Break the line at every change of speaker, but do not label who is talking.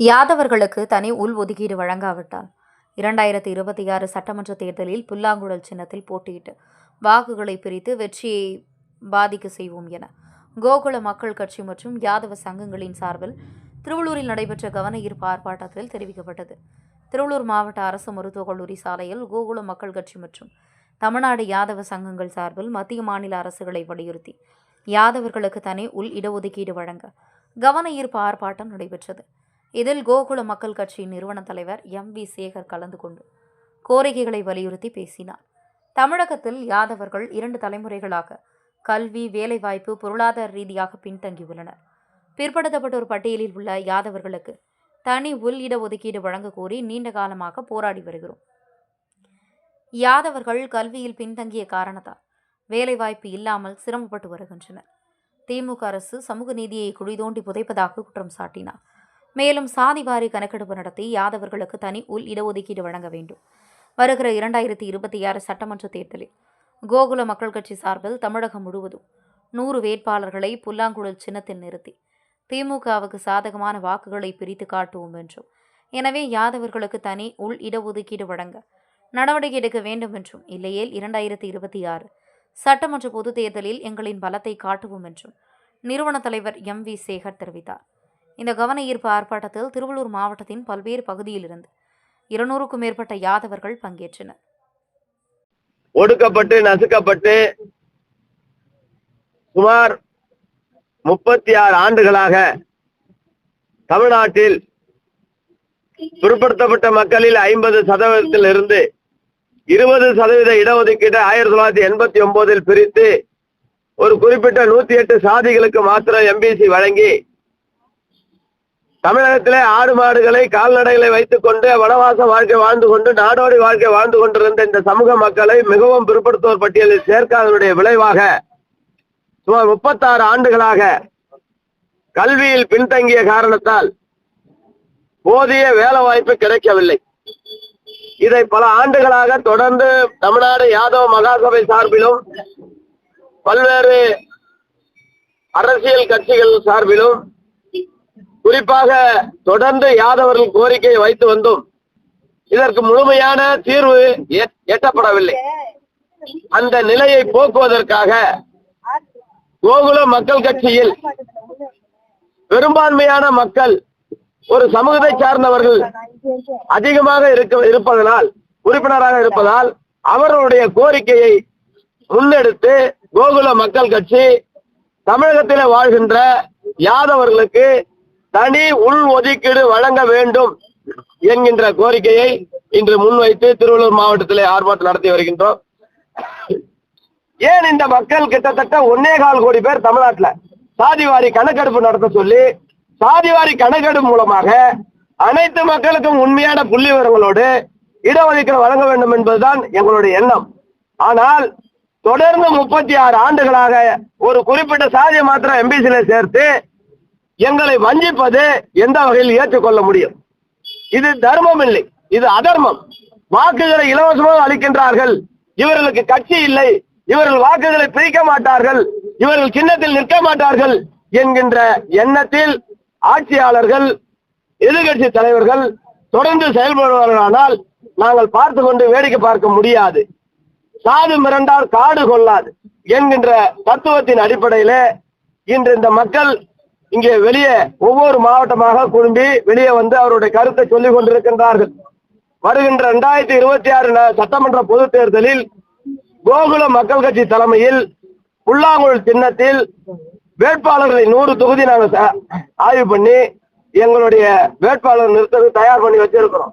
யாதவர்களுக்கு தனி உள் ஒதுக்கீடு வழங்காவிட்டால். இரண்டாயிரத்தி இருபத்தி ஆறு சட்டமன்ற தேர்தலில் புல்லாங்குழல் சின்னத்தில் போட்டியிட்டு வாக்குகளை பிரித்து வெற்றியை பாதிக்க செய்வோம் என கோகுல மக்கள் கட்சி மற்றும் யாதவ சங்கங்களின் சார்பில் திருவள்ளூரில் நடைபெற்ற கவன ஈர்ப்பு ஆர்ப்பாட்டத்தில் தெரிவிக்கப்பட்டது. திருவள்ளூர் மாவட்ட அரசு மருத்துவக் கல்லூரி சாலையில் கோகுல மக்கள் கட்சி மற்றும் தமிழ்நாடு யாதவ சங்கங்கள் சார்பில் மத்திய மாநில அரசுகளை வலியுறுத்தி யாதவர்களுக்கு தனி உள் இடஒதுக்கீடு வழங்க கவன ஈர்ப்பு ஆர்ப்பாட்டம் நடைபெற்றது. இதில் கோகுல மக்கள் கட்சியின் நிறுவன தலைவர் எம் வி சேகர் கலந்து கொண்டு கோரிக்கைகளை வலியுறுத்தி பேசினார். தமிழகத்தில் யாதவர்கள் இரண்டு தலைமுறைகளாக கல்வி வேலைவாய்ப்பு பொருளாதார ரீதியாக பின்தங்கியுள்ளனர். பிற்படுத்தப்பட்டோர் பட்டியலில் உள்ள யாதவர்களுக்கு தனி உள் இட ஒதுக்கீடு வழங்க கோரி நீண்ட காலமாக போராடி வருகிறோம். யாதவர்கள் கல்வியில் பின்தங்கிய காரணத்தால் வேலைவாய்ப்பு இல்லாமல் சிரமப்பட்டு வருகின்றனர். திமுக அரசு சமூக நீதியை குழிதோண்டி புதைப்பதாக குற்றம் சாட்டினார். மேலும் சாதிவாரி கணக்கெடுப்பு நடத்தி யாதவர்களுக்கு தனி உள் இடஒதுக்கீடு வழங்க வேண்டும். வருகிற இரண்டாயிரத்தி இருபத்தி ஆறு சட்டமன்ற தேர்தலில் கோகுல மக்கள் கட்சி சார்பில் தமிழகம் முழுவதும் நூறு வேட்பாளர்களை புல்லாங்குழல் சின்னத்தில் நிறுத்தி திமுகவுக்கு சாதகமான வாக்குகளை பிரித்து காட்டுவோம் என்றும் எனவே யாதவர்களுக்கு தனி உள் இடஒதுக்கீடு வழங்க நடவடிக்கை எடுக்க வேண்டும் என்றும் இல்லையேல் இரண்டாயிரத்தி இருபத்தி ஆறு சட்டமன்ற பொதுத் தேர்தலில் எங்களின் பலத்தை காட்டுவோம் என்றும் நிறுவன தலைவர் எம் வி சேகர் தெரிவித்தார். இந்த கவன ஈர்ப்பு ஆர்ப்பாட்டத்தில் திருவள்ளூர் மாவட்டத்தின் பல்வேறு பகுதியிலிருந்து இருநூறுக்கும் மேற்பட்ட யாதவர்கள் பங்கேற்றனர்.
ஒடுக்கப்பட்டு நசுக்கப்பட்டு சுமார் முப்பத்தி ஆறு ஆண்டுகளாக தமிழ்நாட்டில் பிற்படுத்தப்பட்ட மக்களில் ஐம்பது சதவீதத்தில் இருந்து இருபது சதவீத இடஒதுக்கீட்டை ஆயிரத்தி தொள்ளாயிரத்தி எண்பத்தி ஒன்பதில் பிரித்து ஒரு குறிப்பிட்ட நூத்தி எட்டு சாதிகளுக்கு மாத்திரம் எம்பிசி வழங்கி தமிழகத்திலே ஆடு மாடுகளை கால்நடைகளை வைத்துக் கொண்டு வனவாச வாழ்க்கை வாழ்ந்து கொண்டு நாடோடி வாழ்க்கை வாழ்ந்து கொண்டிருந்த இந்த சமூக மக்களை மிகவும் பிற்படுத்துவோர் பட்டியலில் சேர்க்காதனுடைய விளைவாக சுமார் முப்பத்தாறு ஆண்டுகளாக கல்வியில் பின்தங்கிய காரணத்தால் போதிய வேலை வாய்ப்பு கிடைக்கவில்லை. இதை பல ஆண்டுகளாக தொடர்ந்து தமிழ்நாடு யாதவ மகாசபை சார்பிலும் பல்வேறு அரசியல் கட்சிகள் சார்பிலும் குறிப்பாக தொடர்ந்து யாதவர்கள் கோரிக்கையை வைத்து வந்தோம் இதற்கு முழுமையான தீர்வு எட்- எட்டப்படவில்லை. அந்த நிலையை போக்குவதற்காக கோகுல மக்கள் கட்சியில் பெரும்பான்மையான மக்கள் ஒரு சமூகத்தை சார்ந்தவர்கள் அதிகமாக இருக்க இருப்பதனால் உறுப்பினராக இருப்பதால் அவர்களுடைய கோரிக்கையை முன்னெடுத்து கோகுல மக்கள் கட்சி தமிழகத்தில் வாழ்கின்ற யாதவர்களுக்கு தனி உள் ஒதுக்கீடு வழங்க வேண்டும் என்கின்ற கோரிக்கையை இன்று முன்வைத்து திருவள்ளூர் மாவட்டத்திலே ஆர்ப்பாட்டம் நடத்தி வருகின்றோம். ஏன் இந்த மக்கள் கிட்டத்தட்ட ஒன்னே கால் கோடி பேர் தமிழ்நாட்டில் சாதிவாரி கணக்கெடுப்பு நடத்த சொல்லி சாதிவாரி கணக்கெடுப்பு மூலமாக அனைத்து மக்களுக்கும் உண்மையான புள்ளி விவரங்களோடு இடஒதுக்கீடு வழங்க வேண்டும் என்பதுதான் எங்களுடைய எண்ணம். ஆனால் தொடர்ந்து முப்பத்தி ஆறு ஆண்டுகளாக ஒரு குறிப்பிட்ட சாதியை மாத்திரம் எம்பிசியில சேர்த்து எங்களை வஞ்சிப்பது எந்த வகையில் ஏற்றுக்கொள்ள முடியும்? இது தர்மம் இல்லை இது அதர்மம். வாக்குகளை இலவசமாக அளிக்கின்றார்கள். இவர்களுக்கு கட்சி இல்லை இவர்கள் வாக்குகளை பிரிக்க மாட்டார்கள் இவர்கள் சின்னத்தில் நிற்க மாட்டார்கள் என்கின்ற எண்ணத்தில் ஆட்சியாளர்கள் எதிர்கட்சி தலைவர்கள் தொடர்ந்து செயல்படுவார்களானால் நாங்கள் பார்த்து கொண்டு வேடிக்கை பார்க்க முடியாது. சாது மிரண்டால் காடு கொள்ளாது என்கின்ற தத்துவத்தின் அடிப்படையிலே இன்று இந்த மக்கள் இங்கே வெளியே ஒவ்வொரு மாவட்டமாக குழும்பி வெளியே வந்து அவருடைய கருத்தை சொல்லிக் கொண்டிருக்கின்றார்கள். வருகின்ற இரண்டாயிரத்தி இருபத்தி ஆறு சட்டமன்ற பொதுத் தேர்தலில் கோகுல மக்கள் கட்சி தலைமையில் புல்லாங்குழல் சின்னத்தில் வேட்பாளர்களை நூறு தொகுதி நாங்கள் ஆய்வு பண்ணி எங்களுடைய வேட்பாளர் நிறுத்தத்தை தயார் பண்ணி வச்சிருக்கிறோம்.